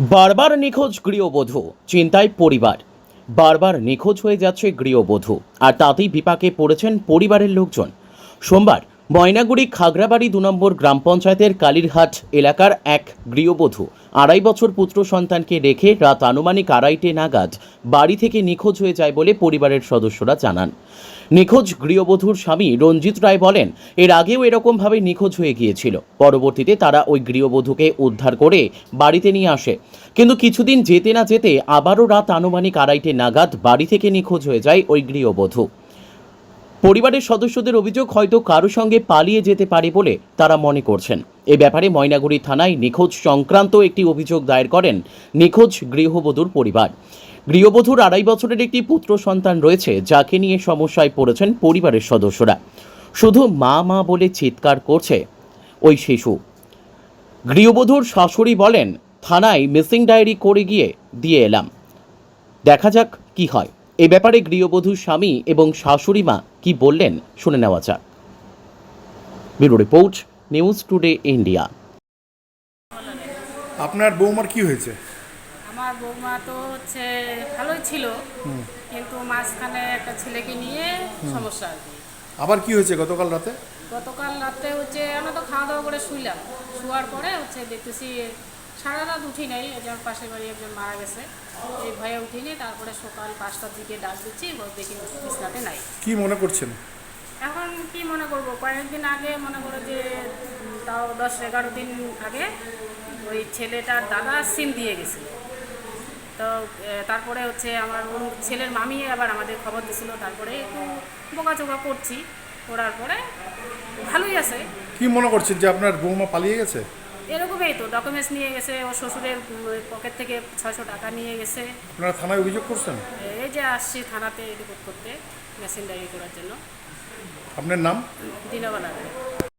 বারবার নিখোঁজ গৃহবধূ, চিন্তায় পরিবার। বারবার নিখোঁজ হয়ে যাচ্ছে গৃহবধূ, আর তাতেই বিপাকে পড়েছেন পরিবারের লোকজন। সোমবার ময়নাগুড়ি খাগড়াবাড়ি দু নম্বর গ্রাম পঞ্চায়েতের কালীরহাট এলাকার এক গৃহবধূ আড়াই বছর পুত্র সন্তানকে রেখে রাত আনুমানিক আড়াইটে নাগাদ বাড়ি থেকে নিখোঁজ হয়ে যায় বলে পরিবারের সদস্যরা জানান। নিখোঁজ গৃহবধূর স্বামী রঞ্জিত রায় বলেন, এর আগেও এরকমভাবে নিখোঁজ হয়ে গিয়েছিল। পরবর্তীতে তারা ওই গৃহবধূকে উদ্ধার করে বাড়িতে নিয়ে আসে। কিন্তু কিছুদিন যেতে না যেতে আবারও রাত আনুমানিক আড়াইটে নাগাদ বাড়ি থেকে নিখোঁজ হয়ে যায় ওই গৃহবধূ। পরিবারের সদস্যদের অভিযোগ হয়তো কারও সঙ্গে পালিয়ে যেতে পারে বলে তারা মনে করছেন। এ ব্যাপারে ময়নাগুড়ি থানায় নিখোঁজ সংক্রান্ত একটি অভিযোগ দায়ের করেন নিখোঁজ গৃহবধূর পরিবার। গৃহবধূর আড়াই বছরের একটি পুত্র সন্তান রয়েছে, যাকে নিয়ে সমস্যায় পড়েছেন পরিবারের সদস্যরা। শুধু মা মা বলে চিৎকার করছে ওই শিশু। গৃহবধূর শাশুড়ি বলেন, থানায় মিসিং ডায়েরি করে গিয়ে দিয়ে এলাম। দেখা যাক কি হয়। এ ব্যাপারে গৃহবধূ স্বামী এবং শাশুড়ি মা কি বললেন শুনে নেওয়া যাক। Bureau report news today India. আপনার বৌমার কি হয়েছে? আমার বৌমা তো হচ্ছে ভালোই ছিল কিন্তু মাঝখানে একটা ছেলেকে নিয়ে সমস্যা আর কি। আবার কি হয়েছে গতকাল রাতে? গতকাল রাতে হচ্ছে আমরা তো খাওয়া দাওয়া করে শুইলাম শোয়ার পরে হচ্ছে দেখতেছি সারা রাত উঠি নাই ওই যে আমার পাশের বাড়ি একজন মারা গেছে। এই ভয়ে উঠিনি তারপরে সকাল পাঁচটার দিকে ডাক দিচ্ছি দেখি বিছনাতে নাই। কি মনে করছেন? এখন কি মনে করব? কয়েকদিন আগে মনে করো যে তাও দশ এগারো দিন আগে ওই ছেলেটার দাদা সিম দিয়ে গেছে। তো তারপরে হচ্ছে আমার ছেলের মামি আবার আমাদের খবর দিছিল তারপরে একটু বোকাচোকা করছি করার পরে ভালোই আছে। কি মনে করছেন যে আপনার বৌমা পালিয়ে গেছে? এরকমই তো ডকুমেন্টস নিয়ে গেছে ওর শ্বশুরের পকেট থেকে ছয়শো টাকা নিয়ে গেছে। আপনারা থানায় অভিযোগ করছেন? এই যে আসছি থানাতে রিপোর্ট করতে মেশিন ডায়েরি করার জন্য। আপনার নাম? দিনবেলা